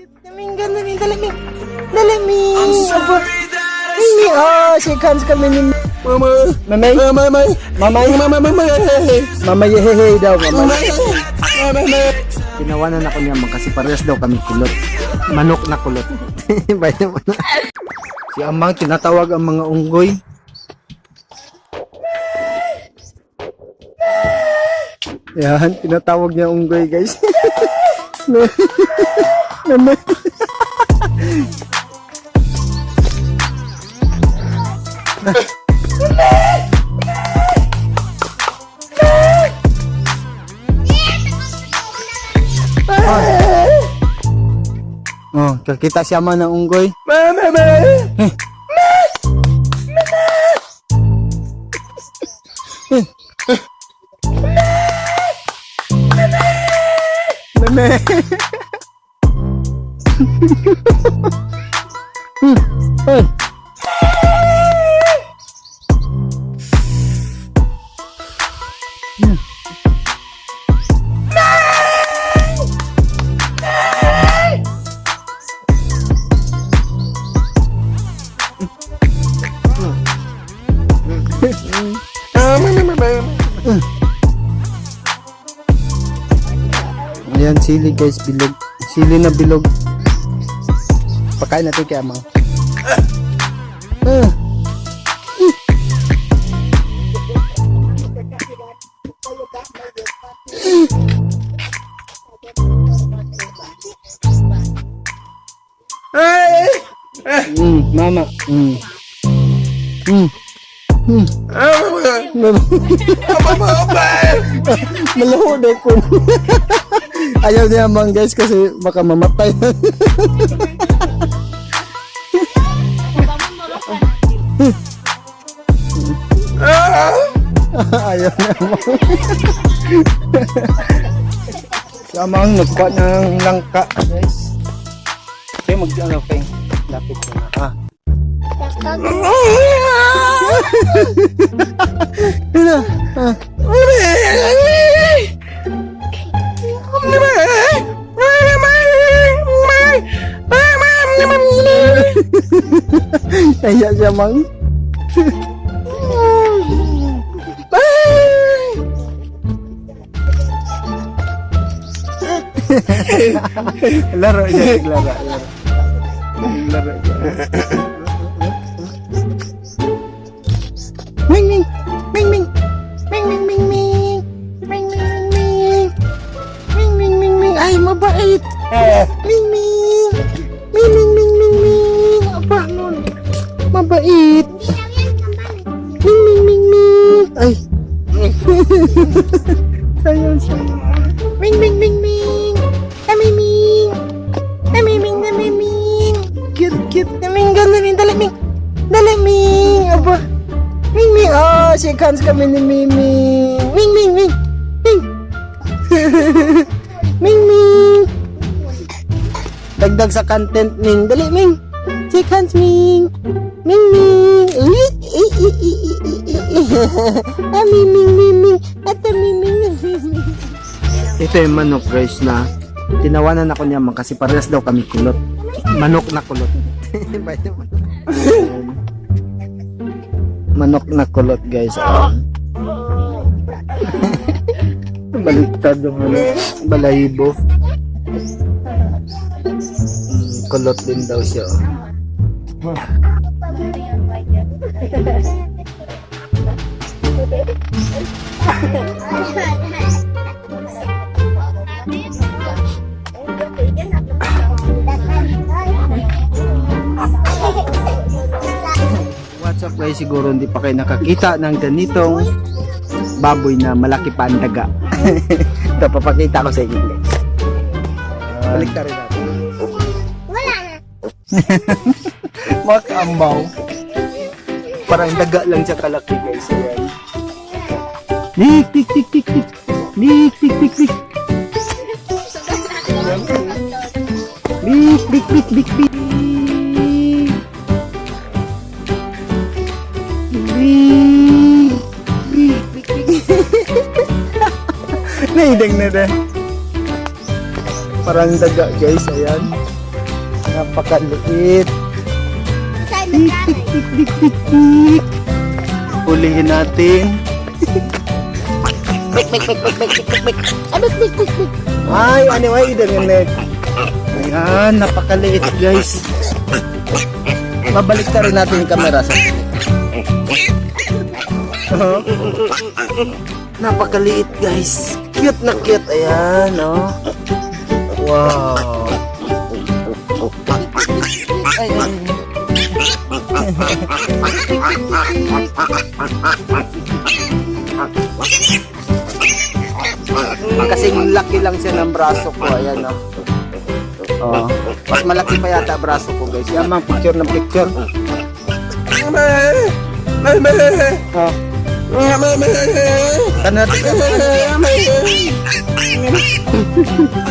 cute. Daming ganda ni Dalaming. Dalaming. Aba. Mimi, oh, shake hands kami ni Mama. Mamay. Mama. Mama. Mamay. Mama. Mama. Mama yehehe daw, Mama. mama. Mama. Tinawanan ako niya kasi parehas daw kami kulot. Manok na kulot. Bay naman. si Amang tinatawag ang mga unggoy. Yan, tinatawag niya unggoy, guys. Naman. Oh, kakita siya man ng unggoy. Mama. Mama. Meme. Hmm. Hey. Hmm. Ayan, sili guys, bilog. Sili na bilog. Pakain natin kay Amang. Ah. Mm, mama. Mm. Mm. Mm. Malaho na ko. Ayaw niya mang guys kasi baka mamatay. Ayaw niya mang. Lamang nagpa ng langka guys. Okay, mag ano peng. Lapit ko na. Ah. Ina. Ah. Kaya siya mang. laro siya, laro. Laro, siya. Ming ming, ming ming, ming ming ming ming, ming ming ming ming, ming ming ming ming, ay mabait. Ming ming, ming ming ming ming ming, apa nun? Mabait. Dalaming, aba. Ming Ming, oh, shake hands kami ni Mimi. Ming Ming, Ming, Ming. Ming Ming. Dagdag sa content Ming. Dali Ming. Shake hands Ming. Ming Ming. Uy, i, i, i, i, i, i. Ah, Ming Ming, Ming Ming. At ah, Ming Ming, Ming Ming. Ito yung manok guys na tinawanan ako niya man kasi parehas daw kami kulot. Manok na kulot. Bye naman. Manok na kulot guys. Ayan. Baliktad yung ano, balahibo. Mm, kulot din daw siya. oh. Guys? Siguro hindi pa kayo nakakita ng ganitong baboy na malaki pa ang daga. Ito, papakita ko sa inyo guys. Balik rin natin. Wala na. Makambaw. Parang daga lang siya kalaki guys. Ayan. Tik, tik, tik, tik, tik. Tik, tik, tik, tik. Bik, bik, bik, bik, bik. Naidang na na. Parang daga guys, ayan. Napakaliit. Hulihin natin. Bek, bek, bek. Ah, bek, bek, bek, bek. Ay, anyway, yung net. Ayan, napakaliit guys. Babalik na rin natin yung camera sa. Napakaliit guys. Cute na cute. Ayan, oh. Wow. Ay, ay. Kasing laki lang siya ng braso ko. Ayan, oh. Oh, mas malaki pa yata braso ko, guys. Yan, mang picture ng picture. Mama. Mama. Oh, Mama. kan natin. Mama.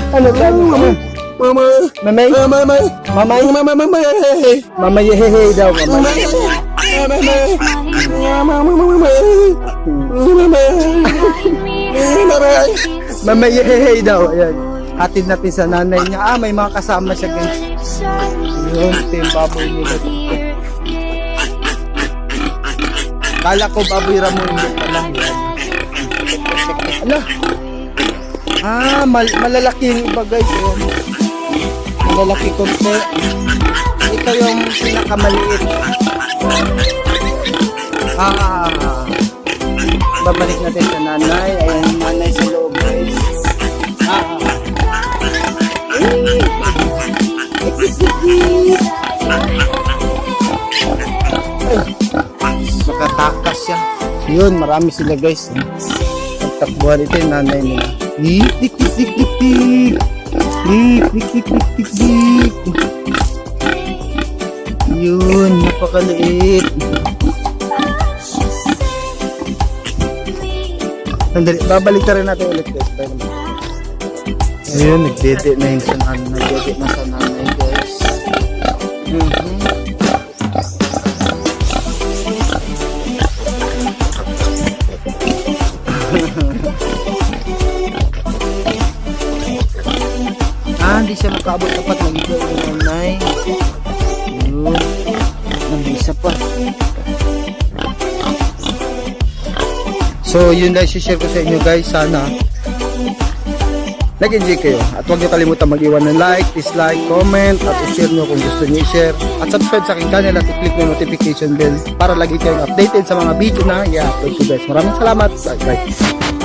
Ano ba? Ano? Mama. Mamay? Mama. Mamay? Mama. Mama. Mamay hehe daw, mamay. Mamay hehe daw. Ayan. Hatid natin sa nanay niya. Ah, may mga kasama siya, guys. Yun, ito yung baboy nila. Kala ko baboy ramon hindi pala. Yan. Ala. Ah, mal malalaki yung iba guys. Ayan. Malalaki konti. Ito yung pinakamaliit. Ah, babalik natin sa nanay. Ayan nanay sa loob guys. Ah, Nakatakas siya. Yun, marami sila guys. Nagtakbuhan ito yung nanay nila. Tik, tik, tik, tik, tik, tik. Tik, tik, tik, tik, tik, tik. Yun, napakaliit. Sandali, babalik na rin natin ulit guys. Tayo naman. Ayun, nagdede na yung sa nanay. Nagdede na sa nanay guys. Mhm. Hindi siya makaabot dapat ng yung nanay. Yun. Nang isa pa. So, yun guys, share ko sa inyo guys. Sana nag-enjoy kayo. At huwag niyo kalimutan mag-iwan ng like, dislike, comment, at i-share nyo kung gusto niyo i-share. At subscribe sa aking channel at i-click na yung notification bell para lagi kayong updated sa mga video na i-upload ko guys. Maraming salamat. Bye bye.